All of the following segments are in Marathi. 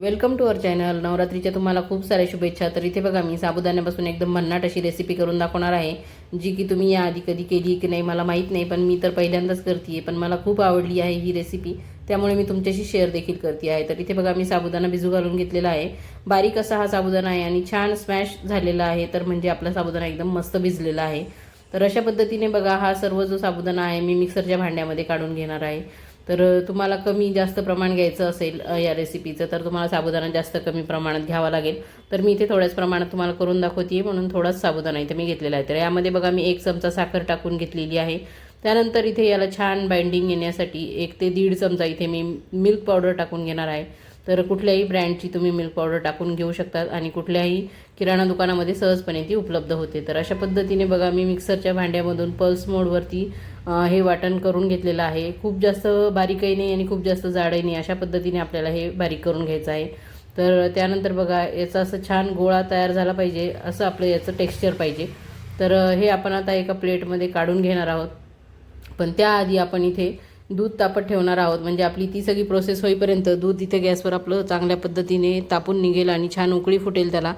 वेलकम टू अवर चॅनल नवरात्रीच्या तुम्हाला खूप साऱ्या शुभेच्छा. तर इथे बघा मी साबुदाण्यापासून एकदम भन्नाट अशी रेसिपी करून दाखवणार आहे जी की तुम्ही याआधी कधी केली की नाही मला माहीत नाही पण मी तर पहिल्यांदाच करते पण मला खूप आवडली आहे ही रेसिपी त्यामुळे मी तुमच्याशी शेअर देखील करते आहे तर इथे बघा मी साबुदाणा भिजू घालून घेतलेला आहे. बारीक असा हा साबुदाणा आहे आणि छान स्मॅश झालेला आहे तर म्हणजे आपला साबुदाणा एकदम मस्त भिजलेला आहे. तर अशा पद्धतीने बघा हा सर्व जो साबुदाणा आहे मी मिक्सरच्या भांड्यामध्ये काढून घेणार आहे. तर तुम्हाला कमी जास्त प्रमाण घ्यायचं असेल या रेसिपीचं तर तुम्हाला साबुदाणा जास्त कमी प्रमाणात घ्यावा लागेल. तर मी इथे थोड्याच प्रमाणात तुम्हाला करून दाखवते म्हणून थोडाच साबुदाणा इथे मी घेतलेला आहे. तर यामध्ये बघा मी एक चमचा साखर टाकून घेतलेली आहे. त्यानंतर इथे याला छान बाइंडिंग येण्यासाठी एक ते दीड चमचा इथे मी मिल्क पावडर टाकून घेणार आहे. तर कुठल्याही ब्रँडची तुम्ही मिल्क पावडर टाकून घेऊ शकतात आणि कुठल्याही किराणा दुकानामध्ये सहजपणे ती उपलब्ध होते. तर अशा पद्धतीने बघा मी मिक्सरच्या भांड्यामधून पल्स मोडवरती हे वाटण करून घेतलेलं आहे. खूप जास्त बारीकही नाही आणि खूप जास्त जाडही नाही. अशा पद्धतीने आपल्याला हे बारीक करून घ्यायचं आहे. तर त्यानंतर बघा याचा असं छान गोळा तयार झाला पाहिजे असं आपलं याचं टेक्स्चर पाहिजे. तर हे आपण आता एका प्लेटमध्ये काढून घेणार आहोत. पण त्याआधी आपण इथे दूध तापत ठेवणार आहोत. म्हणजे आपली ती सगळी प्रोसेस होईपर्यंत दूध इथे गॅसवर आपलं चांगल्या पद्धतीने तापून निघेल आणि छान उकळी फुटेल त्याला.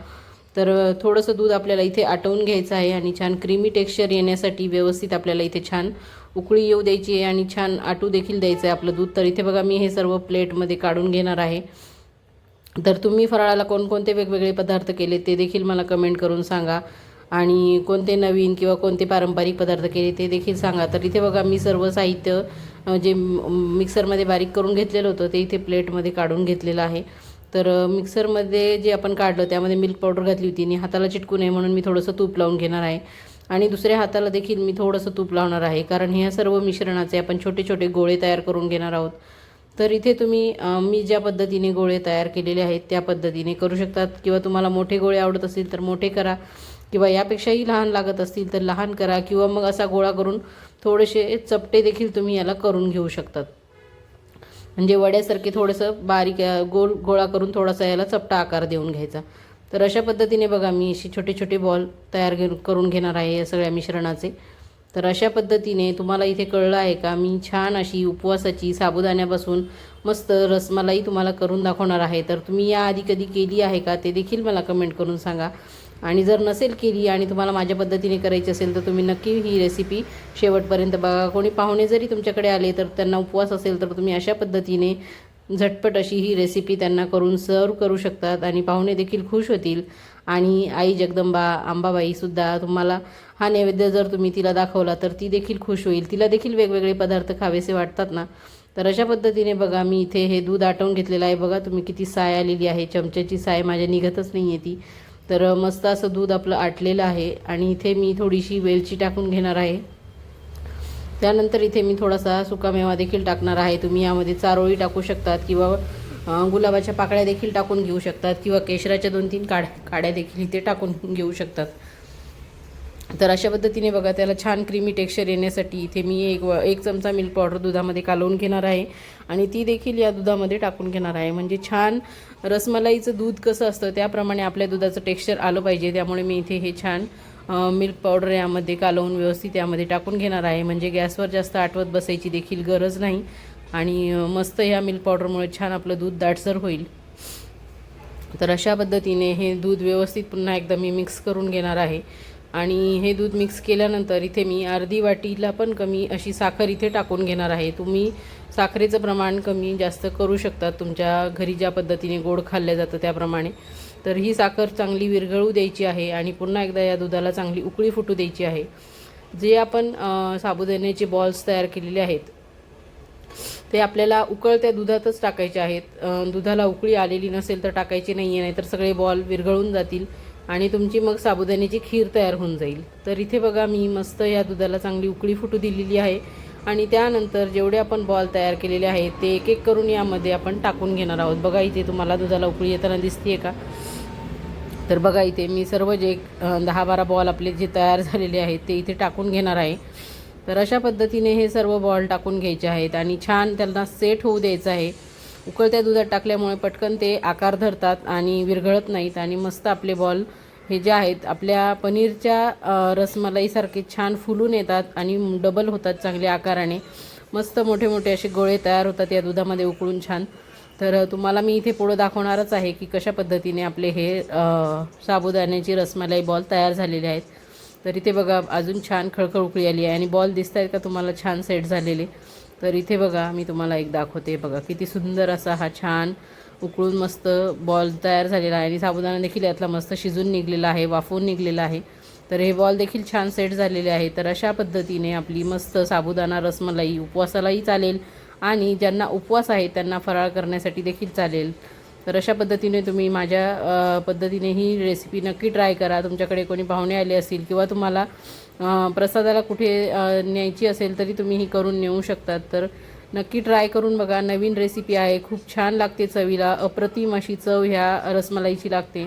तर थोडंसं दूध आपल्याला इथे आटवून घ्यायचं आहे आणि छान क्रीमी टेक्स्चर येण्यासाठी व्यवस्थित आपल्याला इथे छान उकळी येऊ द्यायची आहे आणि छान आटू देखील द्यायचं आहे आपलं दूध. तर इथे बघा मी हे सर्व प्लेटमध्ये काढून घेणार आहे. तर तुम्ही फराळाला कोणकोणते वेगवेगळे पदार्थ केले ते देखील मला कमेंट करून सांगा. आणि कोणते नवीन किंवा कोणते पारंपरिक पदार्थ केले ते देखील सांगा. तर इथे बघा मी सर्व साहित्य जे मिक्सरमध्ये बारीक करून घेतलेलं होतं ते इथे प्लेटमध्ये काढून घेतलेलं आहे. तर मिक्सरमध्ये जे आपण काढलं त्यामध्ये मिल्क पावडर घातली होती आणि हाताला चिटकू नये म्हणून मी थोडंसं तूप लावून घेणार आहे. आणि दुसऱ्या हाताला देखील मी थोडंसं तूप लावणार आहे कारण ह्या सर्व मिश्रणाचे आपण छोटे छोटे गोळे तयार करून घेणार आहोत. तर इथे तुम्ही मी ज्या पद्धतीने गोळे तयार केलेले आहेत त्या पद्धतीने करू शकतात. किंवा तुम्हाला मोठे गोळे आवडत असतील तर मोठे करा. किंवा यापेक्षाही लहान लागत असतील तर लहान करा किंवा मग असा गोळा करून थोडेसे चपटे देखील तुम्ही याला करून घेऊ शकतात. म्हणजे वड्यासारखे थोडंसं बारीक गोल गोळा करून थोडासा याला चपटा आकार देऊन घ्यायचा. तर अशा पद्धतीने बघा मी असे छोटे छोटे बॉल तयार घेऊन करून घेणार आहे या सगळ्या मिश्रणाचे. तर अशा पद्धतीने तुम्हाला इथे कळलं आहे का मी छान अशी उपवासाची साबुदाण्यापासून मस्त रसमलाई तुम्हाला करून दाखवणार आहे. तर तुम्ही याआधी कधी केली आहे का ते देखील मला कमेंट करून सांगा. आणि जर नसेल केली आणि तुम्हाला माझ्या पद्धतीने करायची असेल तर तुम्ही नक्की ही रेसिपी शेवटपर्यंत बघा. कोणी पाहुणे जरी तुमच्याकडे आले तर त्यांना उपवास असेल तर तुम्ही अशा पद्धतीने झटपट अशी ही रेसिपी त्यांना करून सर्व करू शकतात आणि पाहुणे देखील खुश होतील. आणि आई जगदंबा आंबाबाईसुद्धा तुम्हाला हा नैवेद्य जर तुम्ही तिला दाखवला तर ती देखील खुश होईल. तिला देखील वेगवेगळे पदार्थ खावेसे वाटतात ना? तर अशा पद्धतीने बघा मी इथे हे दूध आटवून घेतलेलं आहे. बघा तुम्ही किती साय आलेली आहे. चमच्याची साय माझ्या निघतच नाही आहे ती. तर मस्त असं दूध आपलं आटलेलं आहे आणि इथे मी थोडीशी वेलची टाकून घेणार आहे. त्यानंतर इथे मी थोडासा सुकामेवा देखील टाकणार आहे. तुम्ही यामध्ये चारोळी टाकू शकतात किंवा गुलाबाच्या पाकळ्या देखील टाकून घेऊ शकतात किंवा केशराच्या दोन तीन काड काड्या देखील इथे टाकून घेऊ शकतात. तर अशा पद्धतीने बघा त्याला छान क्रीमी टेक्स्चर येण्यासाठी इथे मी एक व- एक चमचा मिल्क पावडर दुधामध्ये कालवून घेणार आहे. आणि ती देखील या दुधामध्ये टाकून घेणार आहे. म्हणजे छान रसमलाईचं दूध कसं असतं त्याप्रमाणे आपल्या दुधाचं टेक्स्चर आलं पाहिजे. त्यामुळे मी इथे हे छान मिल्क पावडर यामध्ये कालवून व्यवस्थित यामध्ये टाकून घेणार आहे. म्हणजे गॅसवर जास्त आटवत बसायची देखील गरज नाही. आणि मस्त ह्या मिल्क पावडरमुळे छान आपलं दूध दाटसर होईल. तर अशा पद्धतीने हे दूध व्यवस्थित पुन्हा एकदा मी मिक्स करून घेणार आहे. आणि हे दूध मिक्स केल्यानंतर इथे मी अर्धी वाटीला पण कमी अशी साखर इथे टाकून घेणार आहे. तुम्ही साखरेचं प्रमाण कमी जास्त करू शकता. तुमच्या घरी ज्या पद्धतीने गोड खाल्लं जातं त्याप्रमाणे. तर ही साखर चांगली विरघळू द्यायची आहे आणि पुन्हा एकदा या दुधाला चांगली उकळी फुटू द्यायची आहे. जे आपण साबुदाण्याचे बॉल्स तयार केलेले आहेत ते आपल्याला उकळत्या दुधातच टाकायचे आहेत. दुधाला उकळी आलेली नसेल तर टाकायची नाही आहे नाहीतर सगळे बॉल विरघळून जातील. आणि तुमची मग साबुदाण्याची खीर तयार होऊन जाईल. तर इथे बघा मी मस्त या दुधाला चांगली उकळी फुटू दिलेली आहे. आणि त्यानंतर जेवढे आपण बॉल तयार केलेले आहेत ते एक एक करून यामध्ये आपण टाकून घेणार आहोत. बघा इथे तुम्हाला दुधाला उकळी येताना दिसते का? तर बघा इथे मी सर्व जे दहा बारा बॉल आपले जे तयार झालेले आहेत ते इथे टाकून घेणार आहे. तर अशा पद्धतीने हे सर्व बॉल टाकून घ्यायचे आहेत आणि छान त्यांना सेट होऊ द्यायचं आहे. उकळत्या दुधात टाकल्यामुळे पटकन ते आकार धरतात आणि विरघळत नाहीत आणि मस्त आपले बॉल हे जे आहेत आपल्या पनीरच्या रसमलाईसारखे छान फुलून येतात आणि डबल होतात चांगल्या आकाराने. मस्त मोठे मोठे असे गोळे तयार होतात या दुधामध्ये उकळून छान. तर तुम्हाला मी इथे पुढं दाखवणारच आहे की कशा पद्धतीने आपले हे साबुदाण्याची रसमलाई बॉल तयार झालेले आहेत. तर इथे बघा अजून छान खळखळ उकळी आली आहे आणि बॉल दिसत आहेत का तुम्हाला छान सेट झालेले. तर इथे बघा मी तुम्हाला एक दाखवते. बघा किती सुंदर असा हा छान उकळून मस्त बॉल तयार झालेला आहे. आणि साबुदाणा देखील यातला मस्त शिजून निघलेला आहे वाफवून निघलेला आहे. तर हे बॉल देखील छान सेट झालेले आहे. तर अशा पद्धतीने आपली मस्त साबुदाणा रसमलाई उपवासालाही चालेल. आणि ज्यांना उपवास आहे त्यांना फराळ करण्यासाठी देखील चालेल. तर अशा पद्धतीने तुम्ही माझ्या पद्धतीने ही रेसिपी नक्की ट्राय करा. तुमच्याकडे कोणी पाहुणे आले असतील किंवा तुम्हाला प्रसादाला कुठे न्यायची असेल तरी तुम्ही ही करून नेऊ शकतात. तर नक्की ट्राय करून बघा. नवीन रेसिपी आहे. खूप छान लागते चवीला. अप्रतिम अशी चव ह्या रसमलाईची लागते.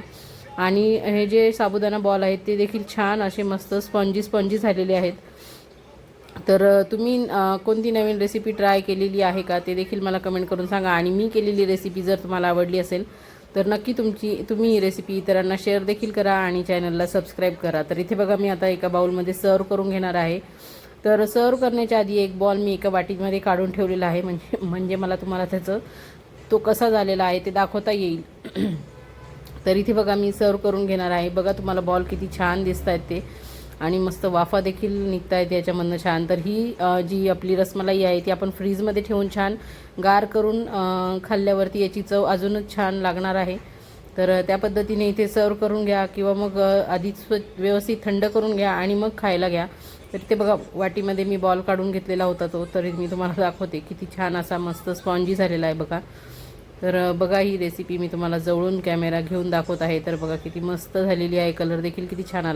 आणि हे जे साबुदाणा बॉल आहेत ते देखील छान असे मस्त स्पंजी स्पंजी झालेले आहेत. तर तुम्ही कोणती नवीन रेसिपी ट्राय केलेली आहे का? ते देखील मला कमेंट करून सांगा. आणि मी केलेली रेसिपी जर तुम्हाला आवडली असेल तर नक्की तुमची तुम्ही ही रेसिपी इतरांना शेअर देखील करा आणि चॅनलला सबस्क्राईब करा. तर इथे बघा मी आता एका बाउलमध्ये सर्व करून घेणार आहे. तर सर्व करण्याच्या आधी एक बॉल मी एका वाटीमध्ये काढून ठेवलेला आहे. म्हणजे म्हणजे मला तुम्हाला त्याचं तो कसा झालेला आहे ते दाखवता येईल. तर इथे बघा मी सर्व करून घेणार आहे. बघा तुम्हाला बॉल किती छान दिसत आहेत ते. आणि मस्त वाफा देखील निघत आहेत याच्यामधनं छान. तर ही जी आपली रसमलाई आहे ती आपण फ्रीजमध्ये ठेवून छान गार करून खाल्ल्यावरती याची चव अजूनच छान लागणार आहे. तर त्या पद्धतीने इथे सर्व करून घ्या किंवा मग आधीच स्व- व्यवस्थित थंड करून घ्या आणि मग खायला घ्या. तर ते बघा वाटीमध्ये मी बॉल काढून घेतलेला होता तो तरी मी तुम्हाला दाखवते किती छान असा मस्त स्पॉन्जी झालेला आहे बघा. तर बघा ही रेसिपी मी तुम्हाला जवळून कॅमेरा घेऊन दाखवत आहे. तर बघा किती मस्त झालेली आहे कलर देखील किती छान आला